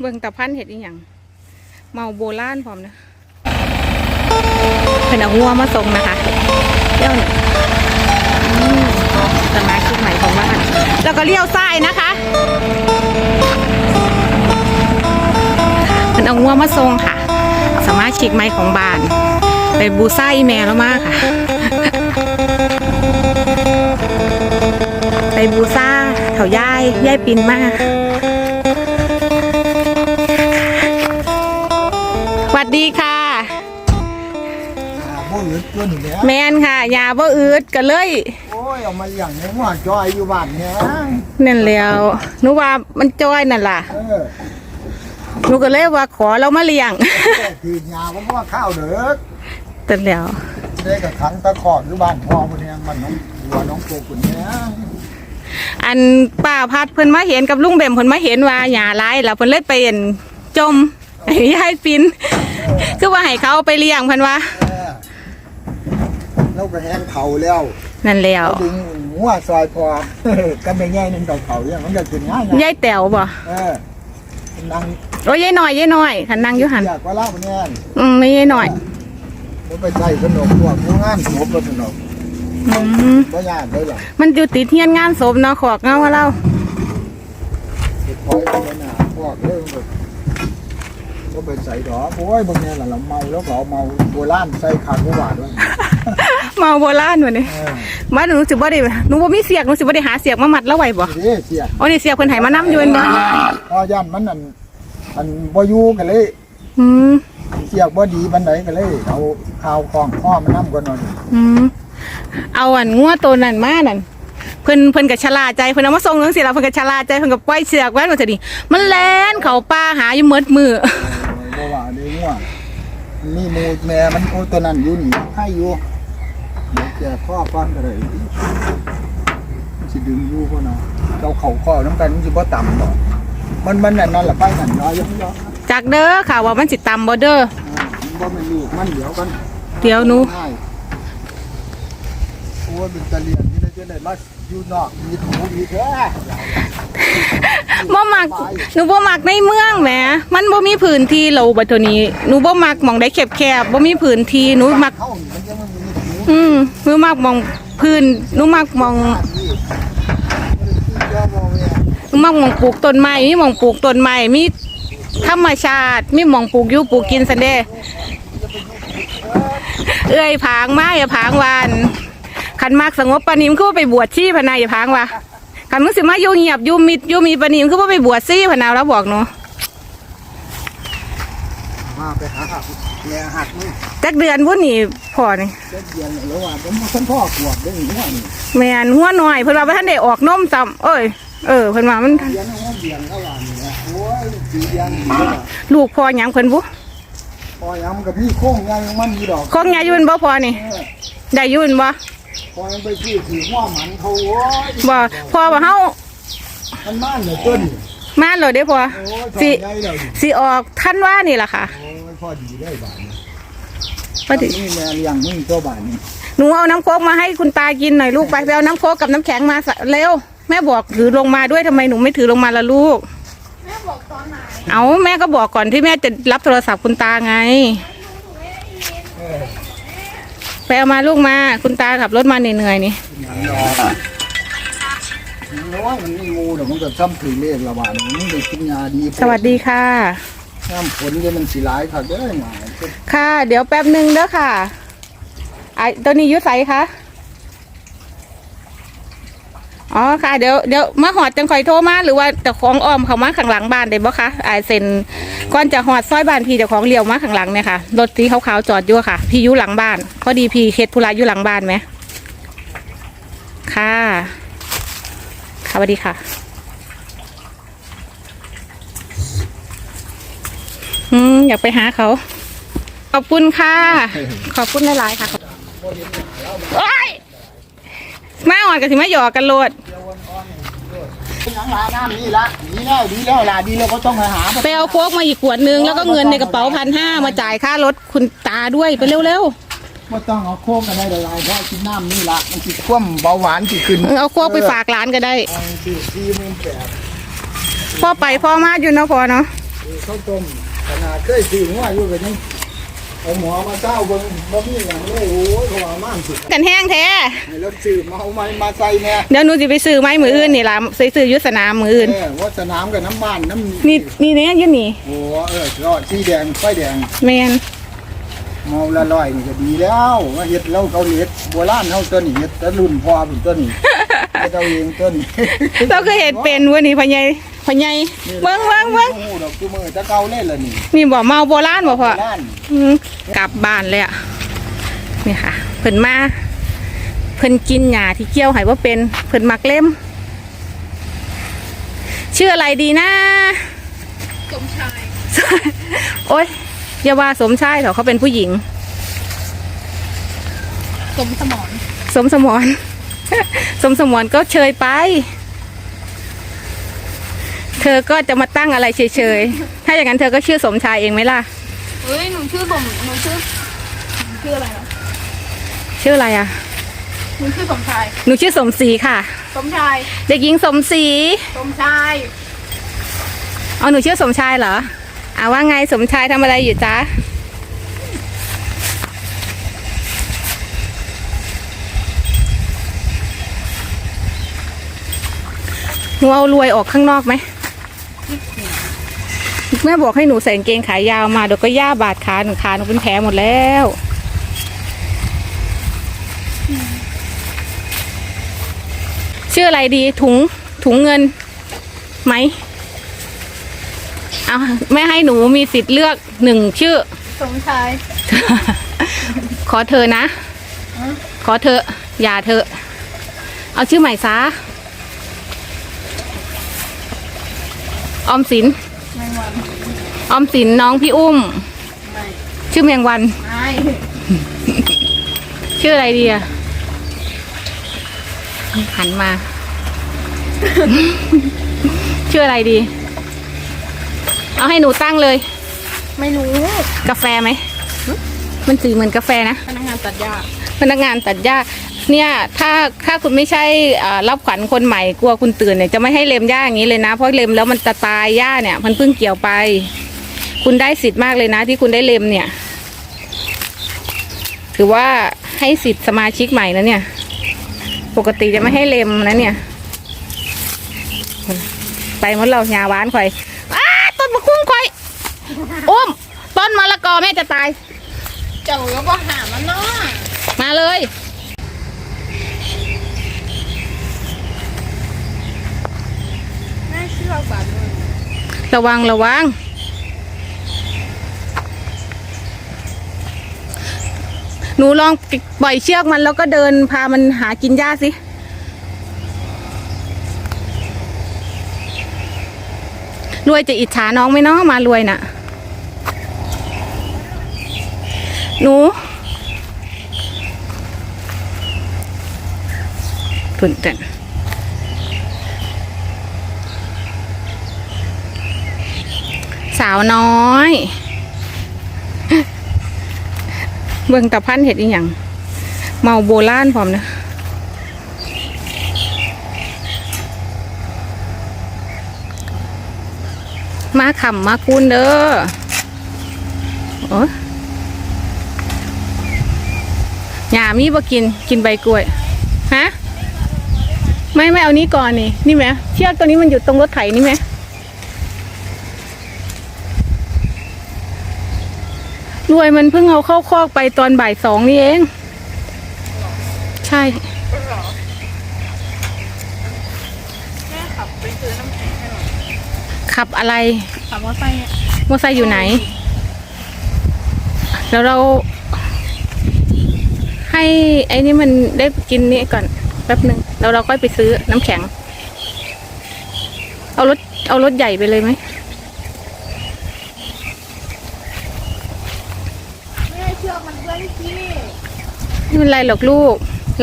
เบิ่งตะพันเห็ดอีหยังเมาโบราณพร้อมนะเป็นเอางัวมาส่งนะคะเลี้ยวเนี่ยสมาชิกใหม่ของบ้านแล้วก็เลี้ยวซ้ายนะคะเป็นเอางัวมาส่งค่ะ สมาชิกใหม่ของบ้านไปบูซ่าอีแม่แล้วมากค่ะไปบูซ่าแถวย่ายย่ายปินมาก ตัวนี่แหละแมนค่ะยาบ่อืดก็เลยโอ้ยเอามาเลี้ยงในหัวจอยอยู่บ้านเนี่ยนั่นแหล้วหนูว่ามันจ้อยนั่นล่ะเออหนูก็เลยว่าขอเรามาเลี้ยง แต่คืนยาเพราะว่าข้าวเด้อแต่แล้วได้กับขังตะขอดอยู่บ้านพ่อคนเนี้มันน้องบัวน้องโกคนเนี้ยอันป้าพัดเพิ่นมาเห็นกับลุงเบมเพิ่นมาเห็นว่าหญ้าหลายแล้วเพิ่นเลยไปเห็นจมให้ยายปิน คือว่าให้เขาเอาไปเลี้ยงเพิ่นว่า เออ เราก็แห้งเผาแล้วนั่นแล้วเอาดึงหัวซอยพอก็ไม่ง่ายนึงเผาเผาเนี่ยมันก็ขึ้นง่ายยายแต๋วบ่เออนั่งโอ้ยยายน้อยยายน้อยคันนั่งอยู่หันอยากว่าเล่าเนี่ยอืมไม่ยายน้อยผมไปใส่ขนมพวกผู้งานสมกับขนมอืมบ่ยากเลยหรอกมันอยู่ติดเฮียนงานศพเนาะขอกเงาว่าเราเก็บพอยไปหนาพวกเรื่องแบบก็ไปใส่ดอกโอ้ยบางเนี่ยเราเมาแล้วก็เอาเมาโบราณใส่ขาดกุบาทด้วย เมาโบราณวันนี้เออมาหนูสิบ่ได้หนูบ่มีเสียกหนูสิบ่ได้หาเสียกมามัดแล้วไว้บ่เด้เสียอ๋อนี่เสียกเพิ่นให้มานํอยู่แม่นบ่พอย่านมันอันอันบ่อยู่กันเลยอืมเสียกบ่ดีบันไดกันเลยเอาข้าวของพ่อมานํกันหน่อยอืมเอาอันงัวตัวนั้นมานั่นเพิ่นเพิ่นก็ชะลาใจเพิ่นเอามาส่งจังซี่ล่ะเพิ่นก็ชะลาใจเพิ่นก็ปล่อยเสือกไว้ว่าจะดีมันแล่นเข้าป่าหาอยู่หมดมือบ่ว่าเด้งัวมีหมูแม่มันโอ้ตัวนั้นอยู่นี่ให้อยู่ เดี๋ยวแกพ่อฟังก็ได้มันสิดึงยู่พ่อนะเราเข้าข้อน้ำกันมันสิบ่ต่ำดอกมันมันนั่นนั่นละไปนั่นน้อยยังเนาะจากเด้อค่ะว่ามันสิต่ำบ่เด้ออ่มันบ่ม่นลูกมันเดี๋ยวกันเดี๋ยวนูง่ายโอ้ยเป็นตะเลียนนี่ได้จะได้มาอยู่นอกมีถูมีแท้บ่มักหนูบ่มักในเมืองแหมมันบ่มีพื้นที่เราบัดนี้หนูบ่มักมองได้แคบๆบ่มีพื้นที่หนูมัก เข้านี่มันยังไม่มีถูอืมหนูมักมองพื้นหนูมักมองนนี่มันที่เจ้ากมองปลูกต้นไม้มีมองปลูกต้นไม้มีธรรมชาติมีมองปลูกอยู่ปลูกกินซันเด้เอ้ยผางมาอย่าผางวานคันมักสงบปานนี้มันคือไปบวชชีพนาอย่าผางว่าคันมึงสิมาอยู่เงียบยู่มิดยู่มีปานนี้มันคือว่าไปบวชชีพนาแล้วบอกหนูมาไปหา หักแม่หักนี่จักเดือนพุ่นนี่พอนี่เจ็ดเดือนแล้วว่าผมท่านพ่อขวบได้อย่างนี้นี่แม่นหัวหน่อยเพิ่นว่าบ่ทันได้ออกนมซ้ำเอ้ยเออเพิ่นว่ามันเดือนห้องเดือนเท่าไหร่เนี่ยโอ้ยสี่เดือนนี่แหละลูกพอหยังเพิ่นบุพอยังกับพี่โค้งยังมันมีดอกคงใหญ่อยู่เป็นบ่พอนี่เออได้อยู่เป็นบ่พอยังไปซื้อถือหัวหมันเขาโอ้ยบ่พอว่าเฮามันม่านเหลือต้นมาเลยเด้อพอโอ้ยสิทองใหญ่เลยสิออกทันว่านี่ล่ะค่ะโอ้ย พอดีได้บาทนี่พอดีนี่แม่เลี้ยงมึงตัวบาทนี่หนูเอาน้ำโคกมาให้คุณตากินหน่อยลูกไปไปเอาน้ำโคกกับน้ำแข็งมาสะเร็วแม่บอกถือลงมาด้วยทำไมหนูไม่ถือลงมาล่ะลูก แม่บอกตอนไหนเอาแม่ก็บอกก่อนที่แม่จะรับโทรศัพท์คุณตาไงไปเอามาลูกมา คุณตาขับรถมาเหนื่อยๆนี่น้อยมันมีงูเดี๋ยวมันก็ซ้ำถือเลขละบาทมันได้กินยาดี สวัสดีค่ะ น้ำผลเนี่ยมันสีหลายค่ะเด้อหน่อยค่ะ เดี๋ยวแป๊บหนึ่งเด้อค่ะไอตัวนี้อยุใสคะอ๋อค่ะเดี๋ยวเดี๋ยวมาหอดจังคอยโทรมาหรือว่าเจ้าของออมเขามาข้างหลังบ้านได้บ่คะไอเซ็นก่อนจะหอดซอยบ้านพี่เจ้าของเลี้ยวมาข้างหลังเนี่ยค่ะรถสีขาวๆจอดอยู่อะค่ะ พี่อยู่หลังบ้านพอดีพี่เฮ็ดธุระอยู่หลังบ้านไหมค่ะค่ะสวัสดีค่ะ อืมอยากไปหาเขา ขอบคุณค่ะ ขอบคุณหลายๆค่ะโอ้ยมาอ่อนกับสิมาหยอกกันโลดยังลาน้ำนี่ละดีแล้วดีแล้วลาดีแล้วก็ต้องไปหาไปเอาโค้กมาอีกขวดนึงแล้วก็เงินในกระเป๋าพันห้ามาจ่ายค่ารถคุณตาด้วยไปเร็วไม่ต้องเอาโค้งกันได้เลยเพราะกินน้ำนี่ละมันสิคว่ำเบาหวานสิขึ้นๆเอาโค้กไปฝากร้านก็ได้เอาสิสี่หมื่นแปดพ่อไปพ่อมาอยู่เนาะพ่อเนาะเออข้าวต้ม ขนาดเคยซื้อหัวอยู่กันยังเอาหมอมาเจ้าเบิ่งบ่มีหยังเลยโอ้ยเขาว่าม่านสุดกันแห้งแท้ ให้แล้วซื้อมาเอาไม้มาใส่แน่เดี๋ยวหนูจะไปซื้อไม้มืออื่นนี่ล่ะซื้อซื้ออยุสนามมืออื่น เออว่าสนามกับน้ำบ้านน้ำนี่นี่เนี่ยอยืนนี่โอ้เออรอดสีแดงไฟแดงแมนเมาละลอยนี่ก็ดีแล้วว่าเฮ็ดแล้วเกาหลีโบราณเฮาตัวนี้เฮ็ดแต่รุ่นพ่อเป็นตัวนี้ เฮ็ดเอาเองตัวนี้เราก็เห็นเป็นวันนี้พ่อใหญ่พ่อใหญ่เบิ้งเบิ้งเบิ้งโอ้ดอกกูมือแตะเก่าเล่นละนี่นี่บอกเมาโบราณบ่พ่อโบราณอืมกลับบ้านเลยอะนี่ค่ะ เพิ่นมาเพิ่นกินหญ้าที่เกี่ยวให้ว่าเป็นเพิ่นมักเล่มชื่ออะไรดีนะสมชายโอ๊ยอย่าว่าสมชายเถอะเขาเป็นผู้หญิง สมสมอน สมสมร สมสมรก็เชยไป เธอก็จะมาตั้งอะไรเฉยๆ ถ้าอย่างนั้นเธอก็ชื่อสมชายเองไหมล่ะ เฮ้ยหนูชื่อสมหนูชื่อหนูชื่ออะไรนะชื่ออะไรอะ หนูชื่อสมชาย หนูชื่อสมศรีค่ะ สมชาย เด็กหญิงสมศรี สมชายอ๋อหนูชื่อสมชายเหรออ่าว่าไงสมชายทำอะไรอยู่จ๊ะ หนูเอารวยออกข้างนอกไหมแม่บอกให้หนูใส่กางเกงขายาวมาเดี๋ยวก็ย่าบาดขาหนูขาหนูเป็นแผลหมดแล้วชื่ออะไรดีถุงถุงเงินไหมเอาแม่ให้หนูมีสิทธิ์เลือกหนึ่งชื่อ สมชาย ขอเธอนะ ขอเธอ อย่าเธอ เอาชื่อใหม่ซะ ออมสินไม่วันออมสินน้องพี่อุ้ม ไม่ชื่อเมียงวัน ไม่ชื่ออะไรดีอะหันมา ชื่ออะไรดี เอาให้หนูตั้งเลย ไม่รู้ กาแฟไหม มันสีเหมือนกาแฟนะ พนักงานตัดหญ้า พนักงานตัดหญ้า เนี่ยถ้าถ้าคุณไม่ใช่อ่ารับขวัญคนใหม่กลัวคุณตื่นเนี่ยจะไม่ให้เล็มหญ้าอย่างนี้เลยนะ เพราะเล็มแล้วมันจะตายหญ้าเนี่ย มันเพิ่งเกี่ยวไป คุณได้สิทธิ์มากเลยนะ ที่คุณได้เล็มเนี่ย ถือว่าให้สิทธิ์สมาชิกใหม่นะเนี่ย ปกติจะไม่ให้เล็มนะเนี่ย ไปหมดเราหญ้าหวานข่อยอ้าต้นมะคุ้งข่อยอุ้มต้นมะละกอแม่จะตาย เจ้าแล้วก็หามันเนาะมาเลยแม่เชื่อบาดเลย ระวังระวัง หนูลองปล่อยเชือกมันแล้วก็เดินพามันหากินหญ้าสิรวยจะอิจฉาน้องไหมเนาะมารวยน่ะ หนูตุนเต้น สาวน้อย เบิ่งตะพันเห็ดอีหยังเมาโบราณพร้อมนะมาขำมาคูนเด้อโอ้หยามีบ่กินกินใบกล้วย ฮะ ไม่ไม่เอานี้ก่อนนี่ นี่ไหมเชือกตัวนี้มันอยู่ตรงรถไถนี่ไหม รวยมันเพิ่งเอาเข้าคอกไปตอนบ่ายสองนี่เอง ใช่ขับไปซื้อน้ำแข็งให้หน่อยขับอะไรขับมอเตอร์ไซค์มอเตอไซค์อยู่ไหน แล้วเรา ให้ไอ้นี่มันได้กินนี่ก่อนแป๊บหนึ่งแล้วเราก็ไปซื้อน้ำแข็ง เอารถเอารถใหญ่ไปเลยไหม แม่เชือกมันเพื่อนพี่ ไม่ เป็นไรหรอกลูก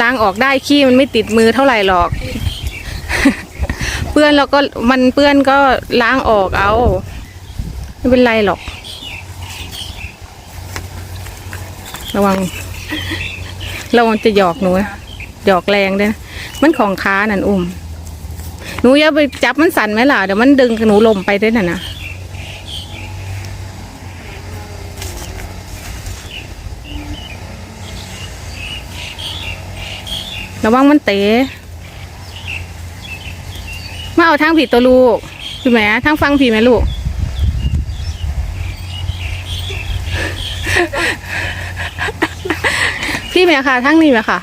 ล้างออกได้ขี้มันไม่ติดมือเท่าไหร่หรอก เปื้อนแล้วก็มันเปื้อนก็ล้างออกเอา ไม่เป็นไรหรอก ระวัง ระวังจะหยอกหนูนะหยอกแรงด้วยนะมันของค้านั่นอุ้มหนูอย่าไปจับมันสั่นไหมล่ะเดี๋ยวมันดึงหนูลมไปด้วยน่ะนะ ระวังมันเตะมาเอาทางผีตัวลูกพี่แหม่ทางฟังผีไหมลูก พี่แหม่ค่ะทางนี้ไหมค่ะ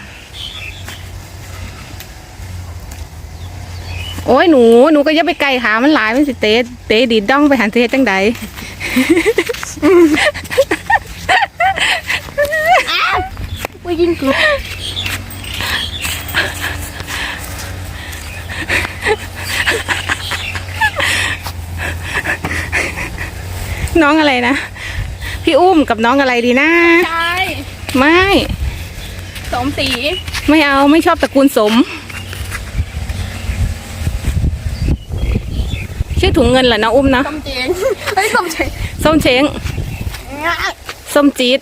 โอ้ยหนูหนูก็อย่าไปไกลขามันหลายมันสิเตะเตะดีดด้องไปหันเทจังใดไปยิงกู น้องอะไรนะ พี่อุ้มกับน้องอะไรดีนะใช่ไม่สมศรีไม่เอาไม่ชอบตระกูลสม ชื่อถุงเงินเหรอนะอุ้มนะสมเจงเฮ้ยสมเจงส้มเช้งส้มจี๊ด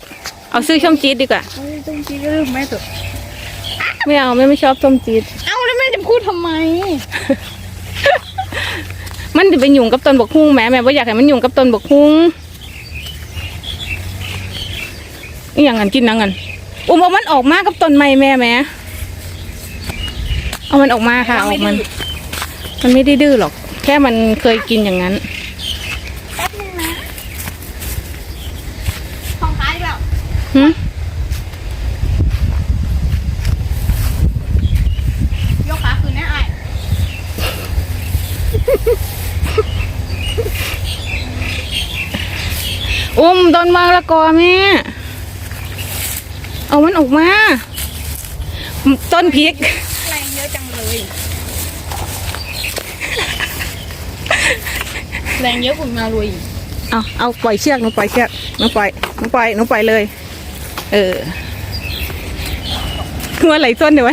เอาชื่อส้มจี๊ดดีกว่าเฮ้ยสมเจงก็เรื่องแม่ตัวไม่เอาไม่ไม่ชอบส้มจี๊ดเอ้าแล้วแม่จะพูดทำไม มันจะไปหยุ่งกับต้นบกฮุ้งแม่แม่ว่าอยากให้มันหยุ่งกับต้นบกฮุ้งอย่างนั้นกินนังกันอุ้มเอามันออกมากับต้นไม้แม่แม่เอามันออกมาค่ะเอาออกมัน มันไม่ได้ดื้อหรอก แค่มันเคยกินอย่างนั้น แป๊บนึงนะของขายแบบ หึ ยกขาคืนแน่ไอ้ อุ้มต้นมะ ละกอแม่ เอามันออกมา ต้นพริกแรงเยอะจังเลย แรงเยอะคุณมารวยอีกเอาเอาปล่อยเชือกหนูปล่อยเชือกหนูปล่อยหนูปล่อยหนูปล่อยเลย เออหัวไหลส้นเดี๋ยว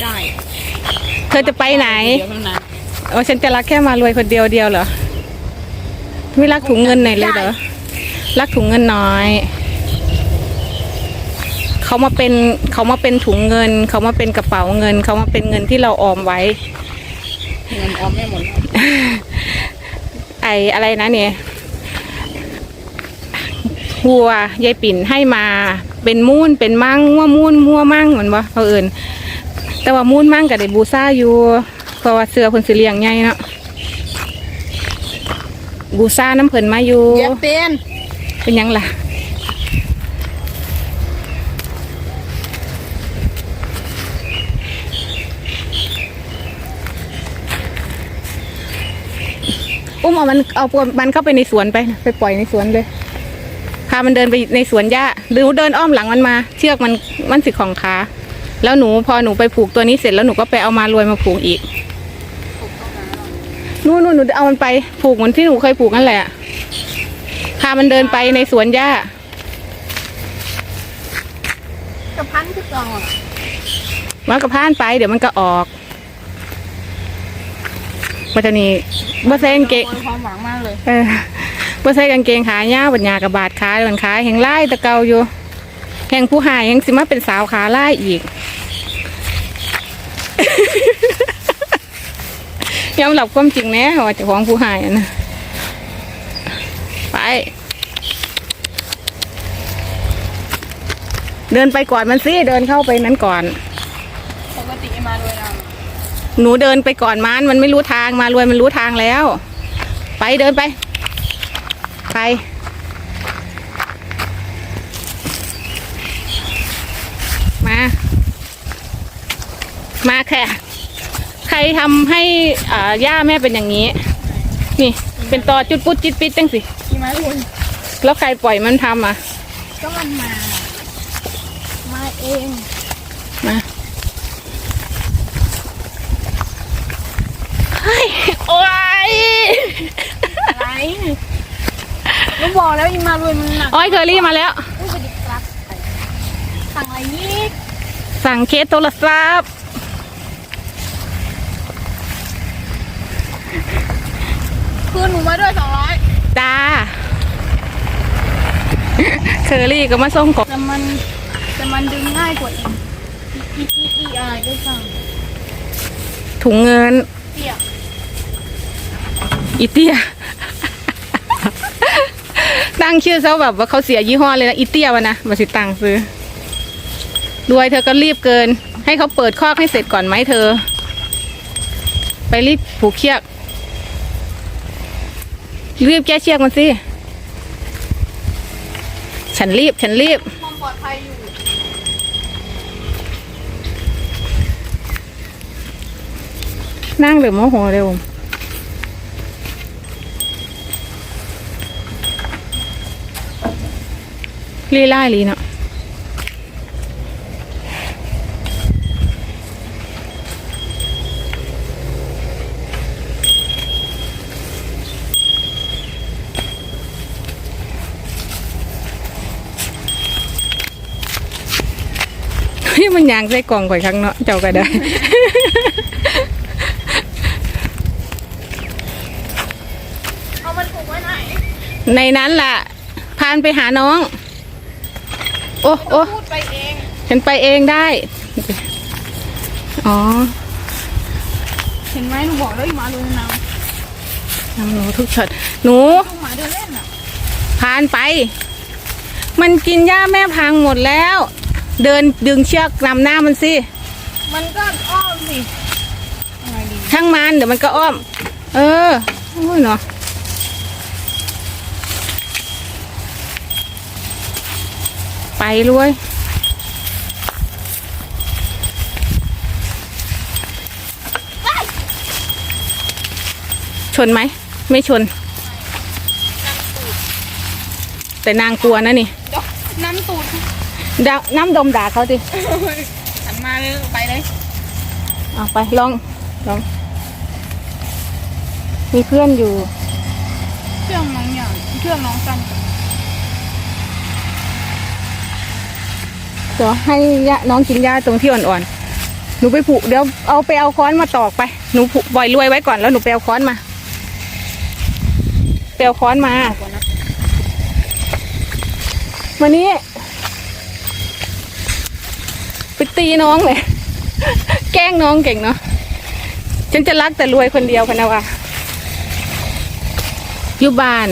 ไว้เราเข้ากันไม่ได้เธอจะไปไหนเดี๋ยวมันนะโอ้ฉันจะรักแค่มารวยคนเดียวเดียวเหรอไม่รักถุงเงินหน่อยเลยเหรอรักถุงเงินน้อย เขามาเป็นเขามาเป็นถุงเงิน เขามาเป็นกระเป๋าเงิน เขามาเป็นเงินที่เราออมไว้ เงินออมไม่หมดแล้วไออะไรนะเนี่ยวัวยายปิ่นให้มาเป็นมูนเป็นมั่งมั่วมูนมั่วมั่งเหมือนบ่เขาเอื่น แต่ว่ามูนมั่งกับได้บูซ่าอยู่เพราะว่าเสือเพิ่นสิเลี้ยงใหญ่เนาะบูซ่าน้ำเพิ่นมาอยู่อย่าเป็นเป็นหยังล่ะอุ้มเอามันเอามันเข้าไปในสวนไปนะไปปล่อยในสวนเลย พามันเดินไปในสวนหญ้าหรือเดินอ้อมหลังมันมา เชือกมันมันสิของขา แล้วหนูพอหนูไปผูกตัวนี้เสร็จแล้วหนูก็ไปเอามารวยมาผูกอีกนู่นนู่นหนูเอามันไปผูกเหมือนที่หนูเคยผูกนั่นแหละพามันเดินไปในสวนหญ้ากระพันคือซองอะมันก็ผ่านไปเดี๋ยวมันก็ออกปัจจุบันบ่ใส่กางเกงโอ้ยความหวังมากเลยเออบ่ใส่กางเกงขายาวบัญญากระบาดขาเหมือนขาแห่งไล่ตะเกาอยู่แห่งผู้หายยังสิมาเป็นสาวขาไล่อีก ยอมรับความจริงแน่ว่าเจ้าของผู้หายอะนะไป เดินไปก่อนมันสิเดินเข้าไปนั้นก่อนปกติมาด้วยนะหนูเดินไปก่อนมันมันไม่รู้ทางมารวยมันรู้ทางแล้ว ไปเดินไป ไป มา มาแค่ใครทำให้อ่าย่าแม่เป็นอย่างนี้ นี่ เป็นตอจุดปุ๊ดจิตปิดจังสิขี่ม้าด้วยแล้วใครปล่อยมันทำอะ ก็มันมา มาเองมาเฮ้ยโอ้ยอะไรลูกบอกแล้วอีมาด้วยมันหนักโอ้ยเคอรี่มาแล้วอุ้ยกระดิกรับสั่งอะไรยีกสั่งเคสโทรศัพท์ คืนหนูมาด้วยสองร้อยจ้าเคอรี่ก็มาส่งของแต่มันแต่มันดึงง่ายกว่าอีกอีอีอีอะไรด้วยสั่งถุงเงินเปียกอีเตีย ตั้งชื่อซะแบบว่าเขาเสียยี่ห้อเลยนะอีเตี้ยวะนะมาสิตังค์ซื้อรวยเธอก็รีบเกิน ให้เขาเปิดคอกให้เสร็จก่อนไหมเธอ ไปรีบผูกเชือก รีบแก้เชือกมันสิ ฉันรีบ ฉันรีบ ความปลอดภัยอยู่ นั่งหรือโมโหเร็ว รีไล่ลีเนาะ มันยางใส่กล่องก่อยครั้งเนาะเจ้าก็ได้ เอามันถูกไว้ไหนในนั้นล่ะ พานไปหาน้อง โอ้โอ้พูดไปเองฉันไปเองได้ อ๋อเห็นไหมหนูบอกแล้วอีมาลงน้ทำหนูทุกช็อตหนูำลูกหมาเดินเล่นอะ พานไป มันกินหญ้าแม่พังหมดแล้ว เดินดึงเชือกนำหน้ามันสิ มันก็อ้อมสิยังไงดีช่างมันเดี๋ยวมันก็อ้อม เออโอ้ยเนาะไปรวยชนไหม ไม่ชน แต่นางกลัวนะนี่เดี๋ยวน้ำตูด ดาน้ำดมด่าเขาสิหันมาเลยไปเลยเอาไปลองลอง มีเพื่อนอยู่ เครื่องน้องอย่างเครื่องน้องจังเดี๋ยวให้ยาน้องกินหญ้าตรงที่อ่อนๆ หนูไปผูกเดี๋ยวเอาไปเอาค้อนมาตอกไป หนูผูกบ่อยรวยไว้ก่อนแล้วหนูไปเอาค้อนมาไปเอาค้อนมาก่อนนะวันนี้ ตีน้องเลย แกล้งน้องเก่งเนาะ ฉันจะรักแต่รวยคนเดียวพนะวะอยู่บ้าน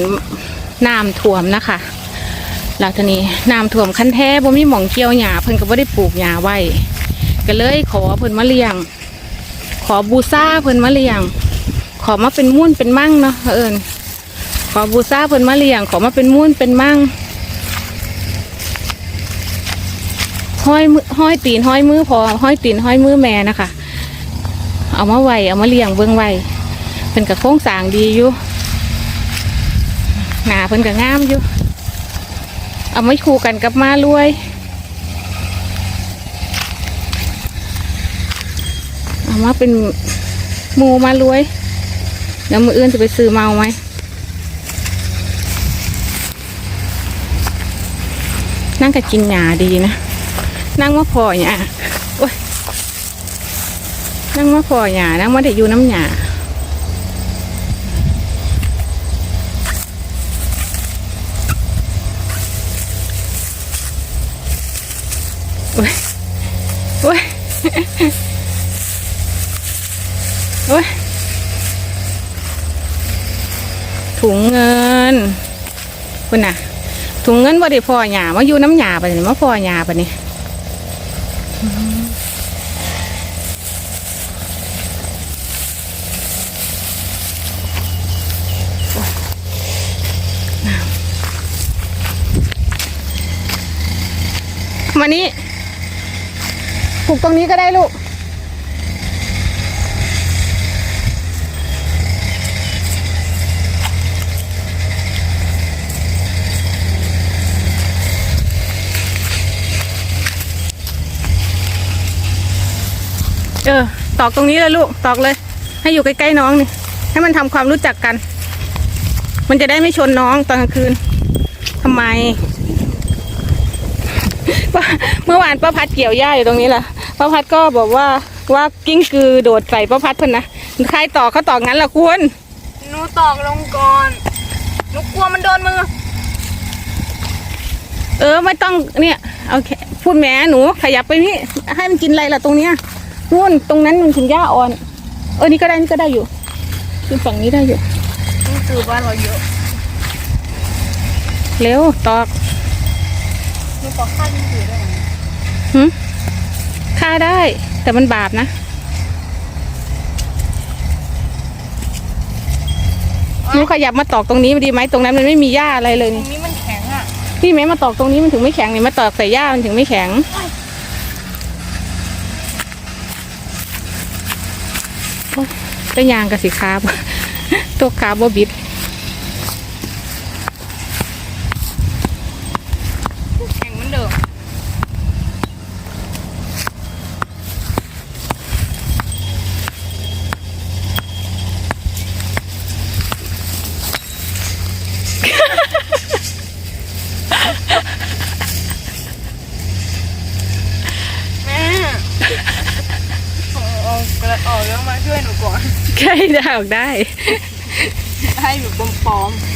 น้ำท่วมนะคะแล้วทีนี้น้ำท่วมคันแท้บ่มีหม่องเกี่ยวหญ้าเพิ่นก็บ่ได้ปลูกหญ้าไว้ก็เลยขอเพิ่นมาเลี้ยง ขอบูซาเพิ่นมาเลี้ยง ขอมาเป็นมุ่นเป็นมั่งเนาะเอิญขอบูซาเพิ่นมาเลี้ยง ขอมาเป็นมุ่นเป็นมั่ง ห้อยมือห้อยตีนห้อยมือพอห้อยตีนห้อยมือแม่นะคะ เอามาไว้เอามาเลี้ยงเบิ้องไว้เพิ่นกับโค้งสางดีอยู่หนาเพิ่นกับงามอยู่ เอามาคู่กันกับมารวยเอามาเป็นมูมารวยเดี๋ยวมืออื่นจะไปซื้อเมาไหมนั่งกับกินหยาดีนะ นั่งมาพอหยาโอ้ยนั่งมาพอหยานั่งมาได้อยู่น้ำหยาโอ้ยโอ้ยโอ้ยถุงเงินคุณน่ะถุงเงินบ่ได้พอหยามาอยู่น้ำหยาไปนี่มาพอหยาไปนี่ มานี้ปลูกตรงนี้ก็ได้ลูก เออ ตอกตรงนี้เลยลูก ตอกเลย ให้อยู่ใกล้ๆน้องนี่ ให้มันทำความรู้จักกัน มันจะได้ไม่ชนน้องตอนกลางคืนทำไมป้าเมื่อวานป้าพัดเกี่ยวหญ้าอยู่ตรงนี้แหละป้าพัดก็บอกว่าว่ากิ้งกือโดดใส่ป้าพัดเพิ่นนะใครต่อเขาต่องั้นล่ะคุณหนูตอกลงก่อนหนูกลัวมันโดนมือ เออไม่ต้องเนี่ยเอาแค่พูดแหมหนูขยับไปนี่ให้มันกินอะไรล่ะตรงเนี้ย นู่นตรงนั้นมันถึงหญ้าอ่อน เออนี่ก็ได้นี่ก็ได้อยู่คือฝั่งนี้ได้อยู่นี่คือบ้านเราเยอะเร็วตอกหนูขอขั้นถือได้ไหมหึฆ่าได้ แต่มันบาปนะหนูขยับมาตอกตรงนี้ดีไหมตรงนั้นมันไม่มีหญ้าอะไรเลยตรนี่งนี้มันแข็งอะพี่เมย์มาตอกตรงนี้มันถึงไม่แข็งนี่มาตอกใส่หญ้ามันถึงไม่แข็งโอ๊ย ได้ยางกับสิคาบตัวคาบบิด แข็งเหมือนเดิม แม่เอาเอากระ ออกได้ ให้หนูปลอมๆ